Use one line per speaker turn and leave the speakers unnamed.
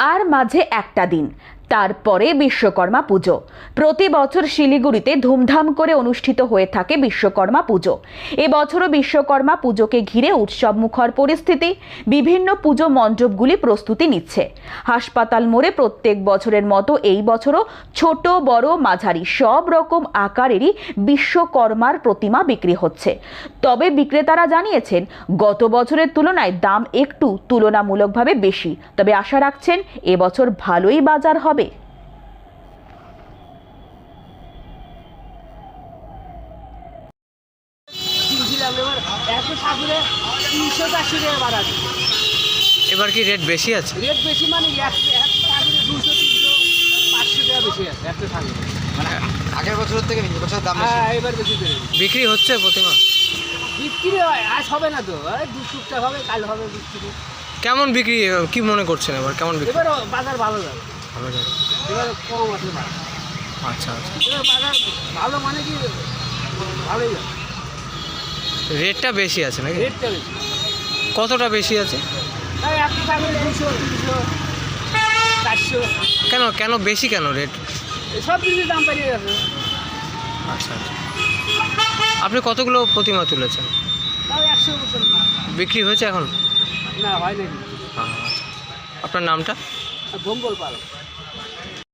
আর মাঝে একটা দিন। তারপরে বিশ্বকর্মা পুজো। প্রতি বছর শিলিগুড়িতে ধুমধাম করে অনুষ্ঠিত হয়ে থাকে বিশ্বকর্মা পুজো। এবছরও বিশ্বকর্মা পুজোকে ঘিরে উৎসব মুখর পরিস্থিতি, বিভিন্ন পুজো মণ্ডপগুলি প্রস্তুতি নিচ্ছে। হাসপাতাল মোড়ে প্রত্যেক বছরের মতো এই বছরও ছোট, বড়, মাঝারি সব রকম আকারেরই বিশ্বকর্মার প্রতিমা বিক্রি হচ্ছে। তবে বিক্রেতারা জানিয়েছেন, গত বছরের তুলনায় দাম একটু তুলনামূলকভাবে বেশি। তবে আশা রাখছেন এবছর ভালোই বাজার হবে।
এবার এত ঠাকুরে তিনশো চারশো টাকা বাড়াবে
এবার কি রেট বেশি আছে?
রেট বেশি মানে এক এক ঠাকুরে দুশো তিনশো পাঁচশো টাকা বেশি আছে একটা ঠাকুরে।
মানে আগের বছরের থেকে এই বছরের দাম
হ্যাঁ এবার বেশি করে
বিক্রি হচ্ছে প্রতিমা?
বিক্রি হয় আজ হবে না তো। দু টুকটাক হবে কাল হবে বিক্রি।
কেমন বিক্রি কি মনে করছেন এবার? কেমন বিক্রি?
এবার বাজার ভালো যাবে।
ভালো যাবে।
এবার কম বাজার।
আচ্ছা আচ্ছা।
এবার বাজার ভালো মানে কি ভালোই যাবে।
রেটটা বেশি আছে নাকি?
রেটটা বেশি।
কতটা বেশি আছে? কেন কেন বেশি কেন রেট?
সব জিনিসের দাম বেরিয়ে গেছে।
আচ্ছা আচ্ছা। আপনি কতগুলো প্রতিমা তুলেছেন? বিক্রি হয়েছে এখন?
না হয় নাকি?
আচ্ছা। আপনার নামটা?
পালো।